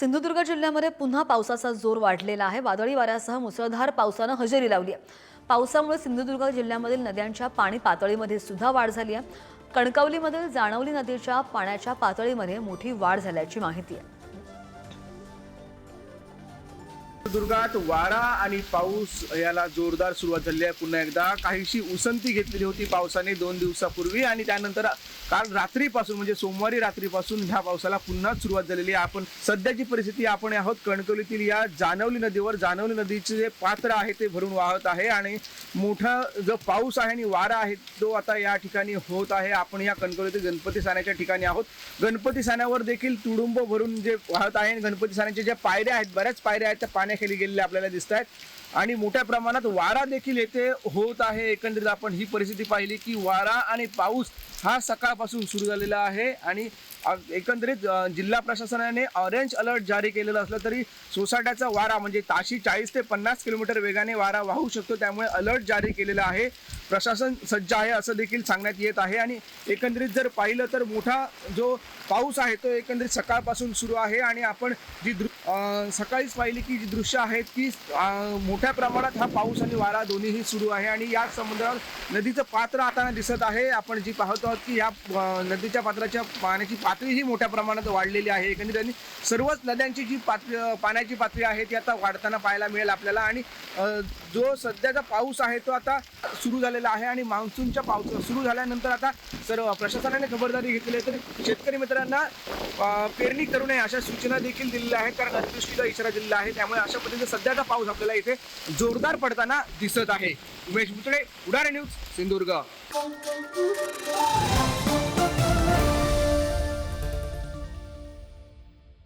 सिंधुदुर्ग जिल्ह्यामध्ये पुन्हा पावसाचा जोर वाढलेला आहे. वादळी वाऱ्यासह मुसळधार पावसानं हजेरी लावली आहे. पावसामुळे सिंधुदुर्ग जिल्ह्यामधील नद्यांच्या पाणी पातळीमध्ये सुद्धा वाढ झाली आहे. कणकवलीमधील जाणवली नदीच्या पाण्याच्या पातळीमध्ये मोठी वाढ झाल्याची माहिती आहे. दुर्गात वारा आणि पाऊस याला जोरदार सुरुवात झाली आहे. पुन्हा एकदा काहीशी उसंती घेतलेली होती पावसाने दोन दिवसापूर्वी आणि त्यानंतर काल रात्रीपासून म्हणजे सोमवारी रात्रीपासून ह्या पावसाला पुन्हा सुरुवात झालेली आहे. आपण सध्याची परिस्थिती आपण आहोत कणकवलीतील या जानवली नदीवर. जानवली नदीचे जे पात्र आहे ते भरून वाहत आहे आणि मोठा जो पाऊस आहे आणि वारा आहे तो आता या ठिकाणी होत आहे. आपण या कणकवलीतील गणपती साण्याच्या ठिकाणी आहोत. गणपती साण्यावर देखील तुडुंब भरून जे वाहत आहे गणपती साण्याच्या ज्या पायऱ्या आहेत बऱ्याच पायऱ्या आहेत त्या पाण्याखाली गेलेले आपल्याला दिसत आहेत आणि मोठ्या प्रमाणात वारा देखील येथे होत आहे. एकंदरीत आपण ही परिस्थिती पाहिली की वारा आणि पाऊस हा सकाळपासून सुरू झालेला आहे आणि एकंदरीत जिल्हा प्रशासनाने ऑरेंज अलर्ट जारी केलेला असला तरी सोसाट्याचा वारा म्हणजे ताशी चाळीस ते पन्नास किलोमीटर वेगाने वारा वाहू शकतो. त्यामुळे अलर्ट जारी केलेला आहे. प्रशासन सज्ज आहे असं देखील सांगण्यात येत आहे. आणि एकंदरीत जर पाहिलं तर मोठा जो पाऊस आहे तो एकंदरीत सकाळपासून सुरू आहे. आणि आपण जी दृ सकाळीच पाहिली की जी दृश्य आहेत ती मोठ्या मोठ्या प्रमाणात हा पाऊस आणि वारा दोन्हीही सुरू आहे आणि या समुद्रावर नदीचं पात्र आता दिसत आहे. आपण जी पाहतो आहोत की या नदीच्या पात्राच्या पाण्याची पातळी ही मोठ्या प्रमाणात वाढलेली आहे. एकंदरीत आणि सर्वच नद्यांची जी पातळी पाण्याची पातळी आहे ती आता वाढताना पाहायला मिळेल आपल्याला. आणि जो सध्याचा पाऊस आहे तो आता सुरू झालेला आहे आणि मान्सूनच्या पाऊस सुरू झाल्यानंतर आता सर्व प्रशासनाने खबरदारी घेतली आहे. तर शेतकरी मित्रांना पेरणी करू नये अशा सूचना देखील दिलेल्या आहेत. कारण अतिवृष्टीचा इशारा दिलेला आहे. त्यामुळे अशा पद्धतीने सध्याचा पाऊस आपल्याला इथे जोरदार पडताना दिसत आहे. उमेश मुतळे उडारे न्यूज सिंधुदुर्ग.